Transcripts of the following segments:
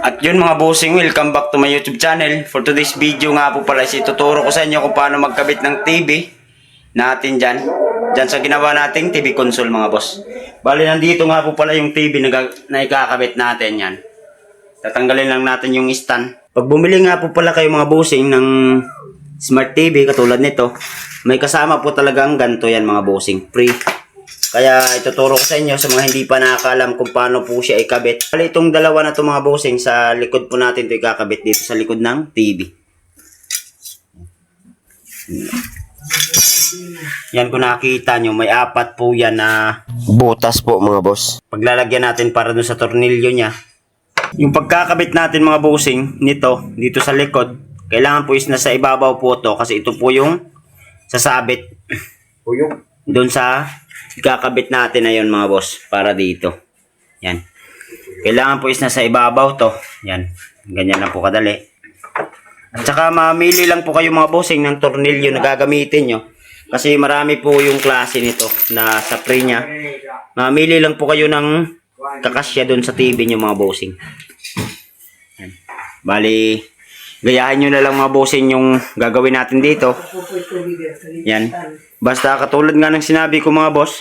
At yun mga bossing, welcome back to my YouTube channel. For today's video nga po pala, ituturo ko sa inyo kung paano magkabit ng TV natin dyan. Dyan sa ginawa nating TV console mga boss. Bali, nandito nga po pala yung TV na, na ikakabit natin yan. Tatanggalin lang natin yung stand. Pag bumili nga po pala kayo mga bossing ng smart TV katulad nito, may kasama po talagang ganito yan mga bossing. Free. Kaya ituturo ko sa inyo sa mga hindi pa nakakalam kung paano po siya ikabit. Bali itong dalawa na to mga bossing sa likod po natin ito ikakabit dito sa likod ng TV. Yan kung nakita nyo, may apat po yan na butas po mga boss. Paglalagyan natin para dun sa tornilyo niya. Yung pagkakabit natin mga bossing nito, dito sa likod, kailangan po is nasa ibabaw po to kasi ito po yung sasabit Puyok. Doon sa ikakabit natin na yun mga boss para dito. Yan. Kailangan po is nasa ibabaw to. Yan. Ganyan lang po kadali. At saka mamili lang po kayo mga bossing ng tornilyo na gagamitin nyo. Kasi marami po yung klase nito na sa pre niya. Mamili lang po kayo ng kakasya doon sa TV nyo mga bossing. Yan. Bali, gayahin nyo na lang mga bossing yung gagawin natin dito. Yan. Basta katulad nga ng sinabi ko mga boss,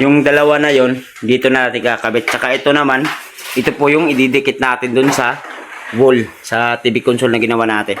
yung dalawa na yon dito na natin kakabit. Tsaka ito naman, ito po yung ididikit natin dun sa wall, sa TV console na ginawa natin.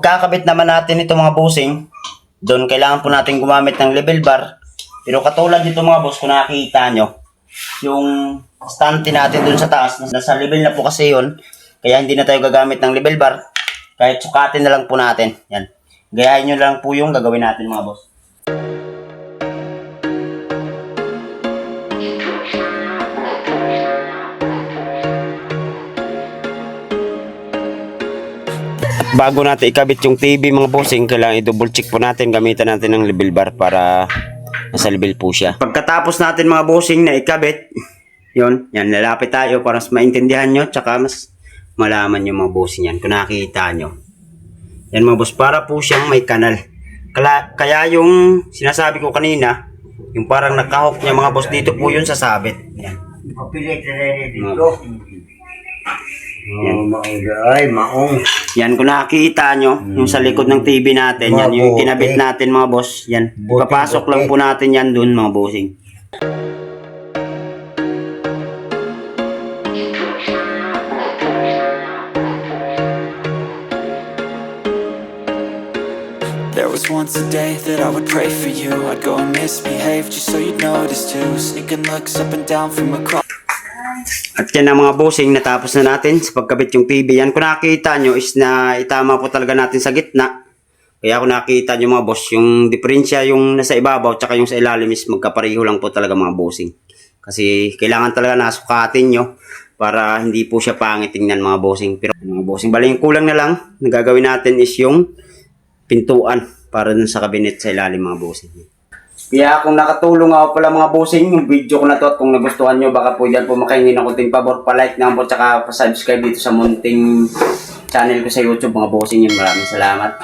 pagkakabit naman natin ito mga bossing, doon kailangan po natin gumamit ng level bar. Pero katulad dito mga boss, kung nakikita nyo, yung stante natin doon sa taas, nasa level na po kasi yun, kaya hindi na tayo gagamit ng level bar. Kahit sukatin na lang po natin. Yan. Gayahin nyo lang po yung gagawin natin mga boss. Bago natin ikabit yung TV mga bossing, kailangan i-double check po natin, gamitan natin ng level bar para nasa level po siya. Pagkatapos natin mga bossing na ikabit, yun, yan, lalapit tayo para mas maintindihan nyo, tsaka mas malaman yung mga bossing yan, kung nakikita nyo. Yan mga boss, para po siyang may kanal. Kala, kaya yung sinasabi ko kanina, yung parang nakahok niya mga boss, dito po yun sa sabit. Yan. Mapilit na dito. Yan. Oh, maong ay, maong. Yan, kung nakikita nyo, yung sa likod ng TV natin, yan, yung Mabuti. kinabit natin mga boss, yan. Buti, Papasok lang buti. po natin yan dun mga bossing. There was once a day that I would pray for you I'd go and misbehave just so you'd notice too Sneaking looks up and down from across At yan ang mga bossing, natapos na natin sa pagkabit yung TV. Yan, kung nakikita nyo is na itama po talaga natin sa gitna. Kaya kung nakikita nyo mga boss, yung diferensya yung nasa ibabaw tsaka yung sa ilalim is magkapareho lang po talaga mga bossing. Kasi kailangan talaga nasukatin nyo para hindi po siya pangit tingnan mga bossing. Pero mga bossing, bali yung kulang na lang, na gagawin natin is yung pintuan para dun sa kabinet sa ilalim mga bossing. Kaya kung nakatulong ako pala mga bossing yung video ko na to at kung nagustuhan nyo baka po dyan po makahingi ng kunting pabor pa-like na po tsaka pa-subscribe dito sa munting channel ko sa YouTube mga bossing yun maraming salamat.